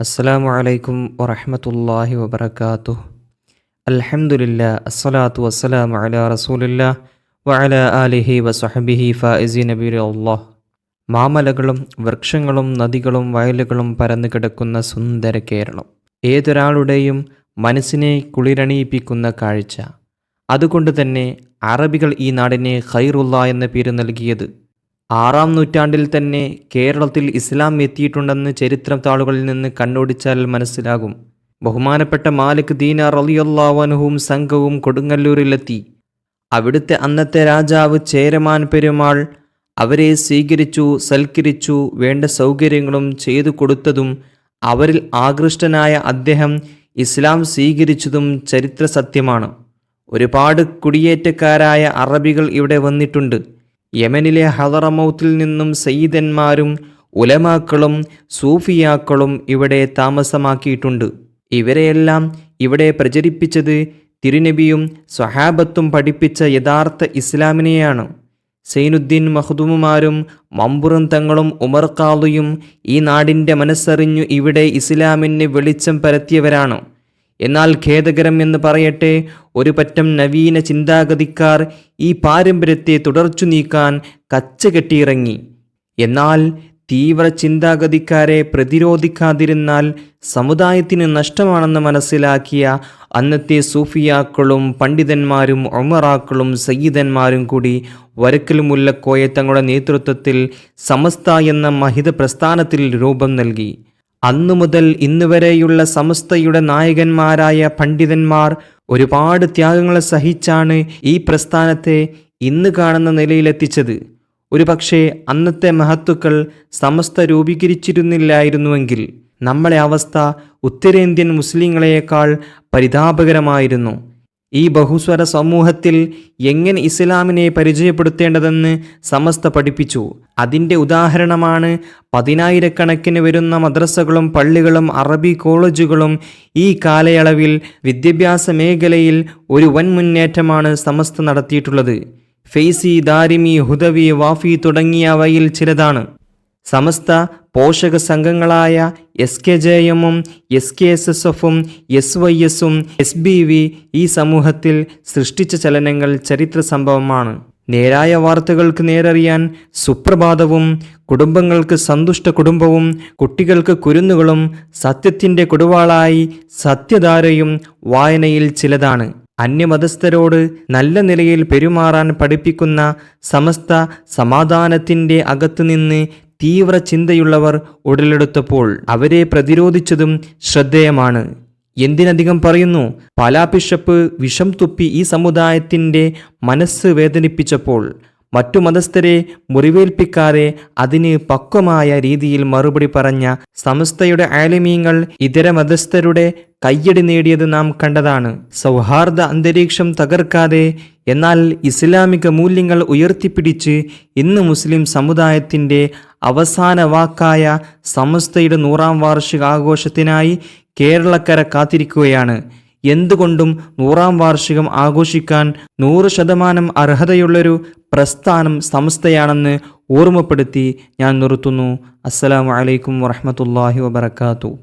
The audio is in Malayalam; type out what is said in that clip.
അസ്സലാമു അലൈക്കും വറഹമത്തല്ലാഹി വബർക്കാത്തു അൽഹംദുലില്ല അസ്സലാത്തു വസ്സലാം അല റസൂലില്ല വഅല ആലിഹി വസഹബിഹി ഫായിസി നബീർ മാമലകളും വൃക്ഷങ്ങളും നദികളും വയലുകളും പരന്നു കിടക്കുന്ന സുന്ദര കേരളം. ഏതൊരാളുടെയും മനസ്സിനെ കുളിരണിയിപ്പിക്കുന്ന കാഴ്ച. അതുകൊണ്ട് തന്നെ അറബികൾ ഈ നാടിനെ ഖൈറുള്ള എന്ന പേര് നൽകിയത് ആറാം നൂറ്റാണ്ടിൽ തന്നെ കേരളത്തിൽ ഇസ്ലാം എത്തിയിട്ടുണ്ടെന്ന് ചരിത്രം താളുകളിൽ നിന്ന് കണ്ണോടിച്ചാൽ മനസ്സിലാകും. ബഹുമാനപ്പെട്ട മാലിക് ദീനാർ അലിയല്ലാവനുവും സംഘവും കൊടുങ്ങല്ലൂരിലെത്തി. അവിടുത്തെ അന്നത്തെ രാജാവ് ചേരമാൻ പെരുമാൾ അവരെ സ്വീകരിച്ചു സൽക്കരിച്ചു വേണ്ട സൗകര്യങ്ങളും ചെയ്തു കൊടുത്തതും അവരിൽ ആകൃഷ്ടനായ അദ്ദേഹം ഇസ്ലാം സ്വീകരിച്ചതും ചരിത്ര സത്യമാണ് ഒരുപാട് കുടിയേറ്റക്കാരായ അറബികൾ ഇവിടെ വന്നിട്ടുണ്ട്. യമനിലെ ഹദറമൗത്തിൽ നിന്നും സയ്യിദന്മാരും ഉലമാക്കളും സൂഫിയാക്കളും ഇവിടെ താമസമാക്കിയിട്ടുണ്ട്. ഇവരെയെല്ലാം ഇവിടെ പ്രചരിപ്പിച്ചത് തിരുനബിയും സ്വഹാബത്തും പഠിപ്പിച്ച യഥാർത്ഥ ഇസ്ലാമിനെയാണ്. സൈനുദ്ദീൻ മഹ്ദൂമുമാരും മമ്പുറം തങ്ങളും ഉമർ കാളുയും ഈ നാടിന്റെ മനസ്സറിഞ്ഞു ഇവിടെ ഇസ്ലാമിന് വെളിച്ചം പരത്തിയവരാണ്. എന്നാൽ ഖേദകരം എന്ന് പറയട്ടെ ഒരു പറ്റം നവീന ചിന്താഗതിക്കാർ ഈ പാരമ്പര്യത്തെ തുടർച്ചു നീക്കാൻ കച്ചകെട്ടിയിറങ്ങി. എന്നാൽ തീവ്ര ചിന്താഗതിക്കാരെ പ്രതിരോധിക്കാതിരുന്നാൽ സമുദായത്തിന് നഷ്ടമാണെന്ന് മനസ്സിലാക്കിയ അന്നത്തെ സൂഫിയാക്കളും പണ്ഡിതന്മാരും ഒമറാക്കളും സയ്യിദന്മാരും കൂടി വരക്കൽ മുല്ലക്കോയ തങ്ങളുടെ നേതൃത്വത്തിൽ സമസ്ത എന്ന മഹിത പ്രസ്ഥാനത്തിൽ രൂപം നൽകി. അന്നു മുതൽ ഇന്നുവരെയുള്ള സമസ്തയുടെ നായകന്മാരായ പണ്ഡിതന്മാർ ഒരുപാട് ത്യാഗങ്ങളെ സഹിച്ചാണ് ഈ പ്രസ്ഥാനത്തെ ഇന്ന് കാണുന്ന നിലയിലെത്തിച്ചത്. ഒരുപക്ഷെ അന്നത്തെ മഹത്തുക്കൾ സമസ്ത രൂപീകരിച്ചിരുന്നില്ലായിരുന്നുവെങ്കിൽ നമ്മളെ അവസ്ഥ ഉത്തരേന്ത്യൻ മുസ്ലിങ്ങളെക്കാൾ പരിതാപകരമായിരുന്നു. ഈ ബഹുസ്വര സമൂഹത്തിൽ എങ്ങനെ ഇസ്ലാമിനെ പരിചയപ്പെടുത്തേണ്ടതെന്ന് സമസ്ത പഠിപ്പിച്ചു. അതിന്റെ ഉദാഹരണമാണ് പതിനായിരക്കണക്കിന് വരുന്ന മദ്രസകളും പള്ളികളും അറബി കോളേജുകളും ഈ കാലയളവിൽ വിദ്യാഭ്യാസ മേഖലയിൽ ഒരു വൻ മുന്നേറ്റമാണ് സമസ്ത നടത്തിയിട്ടുള്ളത്. ഫെയ്സി ദാരിമി ഹുദവി വാഫി തുടങ്ങിയവയിൽ ചിലതാണ്. സമസ്ത പോഷക സംഘങ്ങളായ എസ് കെ ജെ എമ്മും എസ് കെ എസ് എസ് എഫും എസ് വൈ എസും എസ് ബി വി ഈ സമൂഹത്തിൽ സൃഷ്ടിച്ച ചലനങ്ങൾ ചരിത്ര സംഭവമാണ്. നേരായ വാർത്തകൾക്ക് നേരറിയാൻ സുപ്രഭാതവും കുടുംബങ്ങൾക്ക് സന്തുഷ്ട കുടുംബവും കുട്ടികൾക്ക് കുരുന്നുകളും സത്യത്തിന്റെ കൊടുവാളായി സത്യധാരയും വായനയിൽ ചിലതാണ്. അന്യമതസ്ഥരോട് നല്ല നിലയിൽ പെരുമാറാൻ പഠിപ്പിക്കുന്ന സമസ്ത സമാധാനത്തിന്റെ അകത്തുനിന്ന് തീവ്ര ചിന്തയുള്ളവർ ഉടലെടുത്തപ്പോൾ അവരെ പ്രതിരോധിച്ചതും ശ്രദ്ധേയമാണ്. എന്തിനധികം പറയുന്നു? പാലാ വിഷം തുപ്പി ഈ സമുദായത്തിന്റെ മനസ്സ് വേദനിപ്പിച്ചപ്പോൾ മറ്റു മതസ്ഥരെ മുറിവേൽപ്പിക്കാതെ അതിന് പക്വമായ രീതിയിൽ മറുപടി പറഞ്ഞ സമസ്തയുടെ ആലിമീങ്ങൾ ഇതര മതസ്ഥരുടെ കയ്യടി നേടിയത് നാം കണ്ടതാണ്. സൗഹാർദ്ദ അന്തരീക്ഷം തകർക്കാതെ എന്നാൽ ഇസ്ലാമിക മൂല്യങ്ങൾ ഉയർത്തിപ്പിടിച്ച് ഇന്ന് മുസ്ലിം സമുദായത്തിന്റെ അവസാന വാക്കായ സമസ്തയുടെ നൂറാം വാർഷിക ആഘോഷത്തിനായി കേരളക്കര കാത്തിരിക്കുകയാണ്. എന്തുകൊണ്ടും നൂറാം വാർഷികം ആഘോഷിക്കാൻ നൂറ് ശതമാനം അർഹതയുള്ളൊരു പ്രസ്ഥാനം സംസ്ഥയാണെന്ന് ഓർമ്മപ്പെടുത്തി ഞാൻ നിർത്തുന്നു. അസ്സലാമു അലൈക്കും വറഹമത്തല്ലാഹി വബർക്കാത്തു